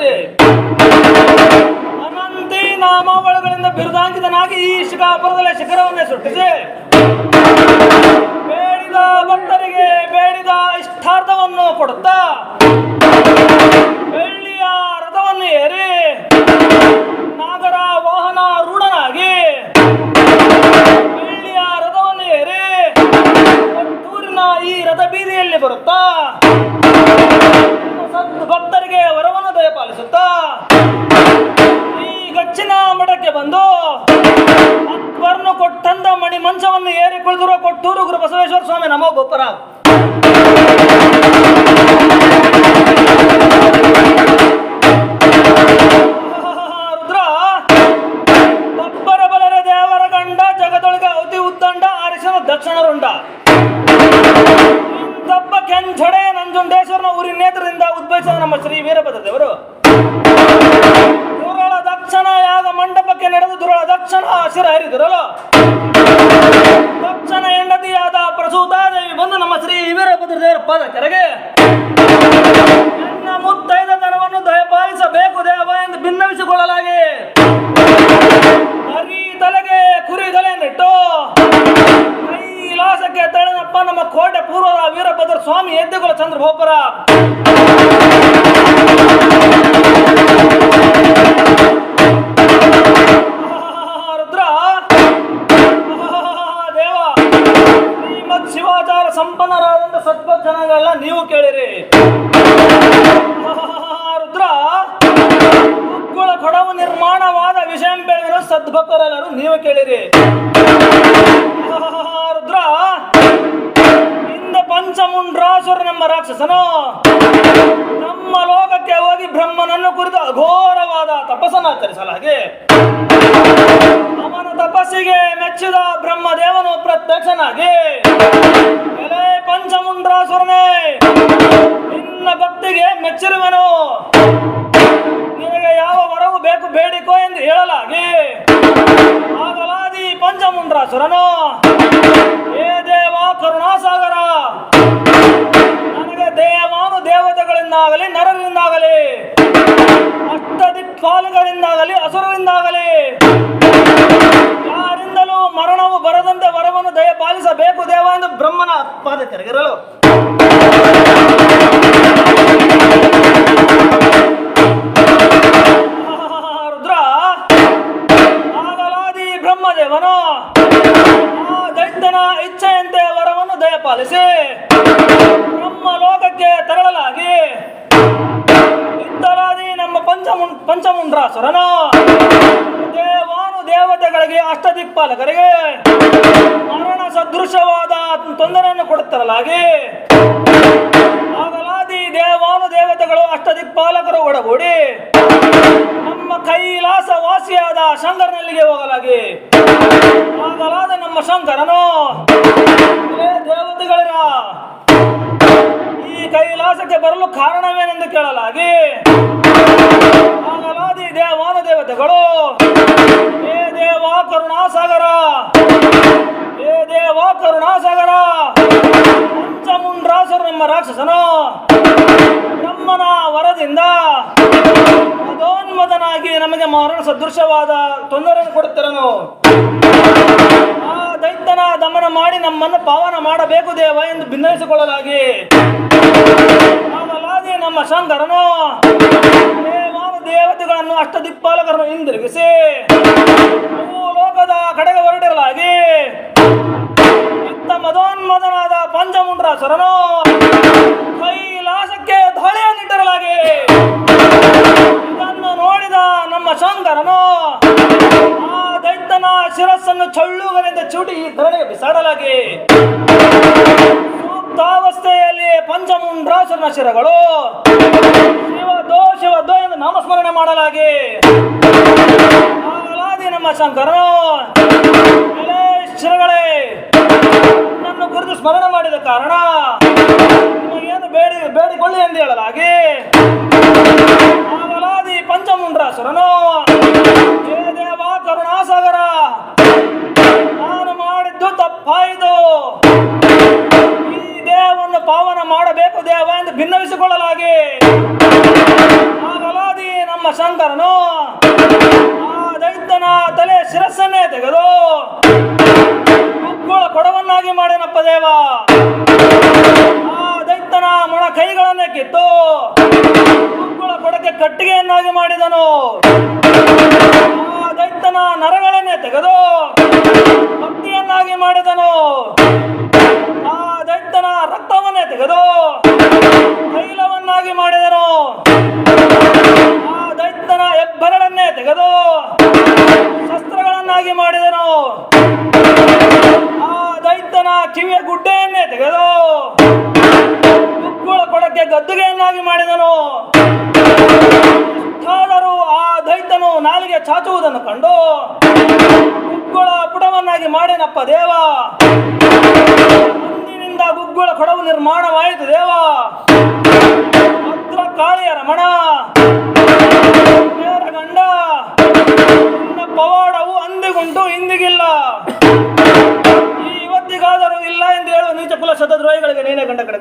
ವಿಭೂತಿ ಅನಂತಿ ನಾಮಾವಳಿಗಳಿಂದ ಬಿರುದಾಂಕಿತನಾಗಿ ಈ ಶಿಖಾಪುರದಲ್ಲಿ ಶಿಖರವನ್ನೇ ಸುಟ್ಟಿಸಿ ಬೇಡಿದ ಭಕ್ತರಿಗೆ ಬೇಡಿದ ಇಷ್ಟಾರ್ಥವನ್ನು ಕೊಡುತ್ತಾ ಊರಿನ ಉದ್ಭವಿಸಿದ ನಮ್ಮ ಶ್ರೀ ವೀರಭದ್ರ ದೇವರು ದುರಳ ದಕ್ಷಣ ಯಾಗ ಮಂಟಪಕ್ಕೆ ನಡೆದು ದುರಳ ದಕ್ಷಣ ಶಿರ ಹರಿದಿರಲು. ದಕ್ಷಣ ಹೆಂಡತಿಯಾದ ಪ್ರಸೂತಾದೇವಿ ಬಂದು ನಮ್ಮ ಶ್ರೀ ವೀರಭದ್ರ ದೇವರ ಪಾದ ಕೆರೆಗೆ. ನನ್ನ ಮುತ್ತೈದ ತನವನ್ನು ದಯಪಾಲಿಸಬೇಕು ದೇವ ಎಂದು ಭಿನ್ನವಿಸಿಕೊಳ್ಳಲಾಗಿ ಕೋಟೆ ಪೂರ್ವದ ವೀರಭದ್ರ ಸ್ವಾಮಿ ಎದ್ದೆಗುಲ ಚಂದ್ರ ಗೋಪುರ ರುದ್ರ ದೇವ ಶ್ರೀಮದ್ ಶಿವಾಚಾರ ಸಂಪನ್ನರಾದಂತ ಸದ್ಭಕ್ ಜನಾಂಗಲ್ಲ ನೀವು ಕೇಳಿರಿ. ರುದ್ರ ಕೊಡವು ನಿರ್ಮಾಣವಾದ ವಿಷಯ ಸದ್ಭಕ್ತರೆಲ್ಲರೂ ನೀವು ಕೇಳಿರಿ. ರಾಕ್ಷಸನು ನಮ್ಮ ಲೋಕಕ್ಕೆ ಹೋಗಿ ಬ್ರಹ್ಮನನ್ನು ಕುರಿತು ಅಘೋರವಾದ ತಪಸ್ಸನ್ನಾಚರಿಸಲಾಗಿ ಅವನ ತಪಸ್ಸಿಗೆ ಮೆಚ್ಚಿದ ಬ್ರಹ್ಮದೇವನು ಪ್ರತ್ಯಕ್ಷನಾಗಿ, ಎಲೆ ಪಂಚಮುಂಡ್ರಾಸುರನೇ ನಿನ್ನ ಭಕ್ತಿಗೆ ಮೆಚ್ಚಿರುವೆನು. ನಿನಗೆ ಯಾವ ವರವು ಬೇಕು ಬೇಡಿಕೋ ಎಂದು ಹೇಳಲಾಗಿ, ಆಗಲಾದಿ ಪಂಚಮುಂಡ್ರಾಸುರನು ದೇವತೆಗಳಿಂದಾಗಲಿ ನರರಿಂದಾಗಲಿ ಅಷ್ಟದಿಕ್ಪಾಲುಗಳಿಂದಾಗಲಿ ಹಸುರರಿಂದಾಗಲಿ ಯಾರಿಂದಲೂ ಮರಣವು ಬರದಂತೆ ವರವನ್ನು ದಯಪಾಲಿಸಬೇಕು ದೇವ ಎಂದು ಬ್ರಹ್ಮನ ಪಾದ ತೆರೆಗಿರಲು ನಮ್ಮ ಪಂಚಮುಂ ಪಂಚಮುಂಡ್ರಾಸುರನು. ದೇವಾನು ದೇವತೆಗಳಿಗೆ ಅಷ್ಟದಿಕ್ಪಾಲಕರಿಗೆ ಮರಣ ಸದೃಶವಾದ ತೊಂದರೆಯನ್ನು ಕೊಡುತ್ತಿರಲಾಗಿ. ಆಗಲಾದಿ ದೇವಾನು ದೇವತೆಗಳು ಅಷ್ಟದಿಕ್ಪಾಲಕರು ಒಡಗೂಡಿ ನಮ್ಮ ಕೈಲಾಸ ವಾಸಿಯಾದ ಶಂಕರನಲ್ಲಿಗೆ ಹೋಗಲಾಗಿ. ಆಗಲಾದ ನಮ್ಮ ಶಂಕರನು. "ಏ ಕೈಲಾಸಕ್ಕೆ ಬರಲು ಕಾರಣವೇನೆಂದು ಕೇಳಲಾಗಿ. ಆಗಲಾದಿ ದೇವಾನ ದೇವತೆಗಳು, ಏ ದೇವ ಕರುಣಾಸಾಗರ, ಏ ದೇವ ಕರುಣಾಸಾಗರ, ಪಂಚಮುಂಡ್ರಾಸರು ನಮ್ಮ ರಾಕ್ಷಸನು, ಬ್ರಹ್ಮನ ವರದಿಂದ ಮದೋನ್ಮದನಾಗಿ ನಮಗೆ ಮರಣ ಸದೃಶವಾದ ತೊಂದರೆಯನ್ನು ಕೊಡುತ್ತಿರನು. ಆ ದೈತ್ಯನ ದಮನ ಮಾಡಿ ನಮ್ಮನ್ನು ಪಾವನ ಮಾಡಬೇಕು ದೇವ ಎಂದು ಭಿನ್ನವಿಸಿಕೊಳ್ಳಲಾಗಿ ಆಗಲಾಗಿ ನಮ್ಮ ಶಂಕರನು ದೇವಾನ ದೇವತೆಗಳನ್ನು ಅಷ್ಟ ಅಷ್ಟದಿಕ್ಪಾಲಕರನ್ನು ಹಿಂದಿರುಗಿಸಿ. ಲೋಕದ ಕಡೆಗೆ ಹೊರಟಿರಲಾಗಿ. ಇತ್ತ ಮದೋನ್ಮದನಾದ ಪಂಚಮುಂಡ್ರಾಸುರನು, ಕೈಲಾಸಕ್ಕೆ ಧಳೆಯನ್ನಿಟ್ಟಿರಲಾಗಿ ಇದನ್ನು ನೋಡಿದ ನಮ್ಮ ಶಂಕರನು ಆ ದೈತ್ಯನ ಶಿರಸ್ಸನ್ನು ಚಳ್ಳುಗನಿಂದ ಚೂಟಿ ಈ ಧರಣಿಗೆ ಬಿಸಾಡಲಾಗಿ. ಸುಪ್ತಾವಸ್ಥೆಯಲ್ಲಿ ಪಂಚಮುಂಡ್ರಾಸುರನ ಶಿರಗಳು ಶಿವ ದೋ ಶಿವ ದೋ ಎಂದು ನಾಮಸ್ಮರಣೆ ಮಾಡಲಾಗಿ. ನಮ್ಮ ಶಂಕರನು ಶಿರಗಳೇ. ನನ್ನ ಕುರಿತು ಸ್ಮರಣೆ ಮಾಡಿದ ಕಾರಣ ಏನು ಬೇಡಿ ಬೇಡಿಕೊಳ್ಳಿ ಎಂದು ಹೇಳಲಾಗಿ. ಆಗಲಾದಿ ಪಂಚಮುಂಡ್ರಾಸುರನು. ಮಾಡಬೇಕು ದೇವ ಎಂದು ಭಿನ್ನವಿಸಿಕೊಳ್ಳಲಾಗಿ. ಆಗಲಾದಿ ನಮ್ಮ ಶಂಕರನು. ಆ ದೈತ್ಯನ ತಲೆ ಶಿರಸ್ಸನ್ನೇ ತೆಗೆದು ಮಕ್ಕಳ ಕೊಡವನ್ನಾಗಿ ಮಾಡೇನಪ್ಪ ದೇವ. ಆ ದೈತ್ಯನ ಮೊಣ ಕೈಗಳನ್ನೇ ಕಿತ್ತು ಮಕ್ಕಳ ಕೊಡಕ್ಕೆ ಕಟ್ಟಿಗೆಯನ್ನಾಗಿ ಮಾಡಿದನು. ಆ ದೈತ್ಯನ ನರಗಳನ್ನೇ ತೆಗೆದು ಭಕ್ತಿಯನ್ನಾಗಿ ಮಾಡಿದನು ಆ ದೈತ್ಯನ ಕಿವಿಯ ಗುಡ್ಡೆಯನ್ನೇ ತೆಗೆದು. ಉಕ್ಕುಳ ಕೊಡಕ್ಕೆ ಗದ್ದುಗೆಯನ್ನಾಗಿ ಮಾಡಿದನು. ಆದರೂ ಆ ದೈತ್ಯನು ನಾಲಿಗೆ ಚಾಚುವುದನ್ನು ಕಂಡು ಉಕ್ಕುಳ ಪುಟವನ್ನಾಗಿ ಮಾಡೇನಪ್ಪ ದೇವ. ಮುಂದಿನಿಂದ ಗುಗ್ಗುಳ ಕೊಡವು ನಿರ್ಮಾಣವಾಯಿತು ದೇವ. ಭದ್ರ ಕಾಳಿಯ ರಮಣ ಗಂಡ. ಅಂದಿಗುಂಟು ಇಂದಿಗಿಲ್ಲ ಈ ಇವತ್ತಿಗಾದರೂ ಇಲ್ಲ ಎಂದು ಹೇಳುವ ನೀಚ ಕುಲ ಶತದ್ರೋಹಿಗಳಿಗೆ ನೀನೇ ಗಂಡ ಕಡೆ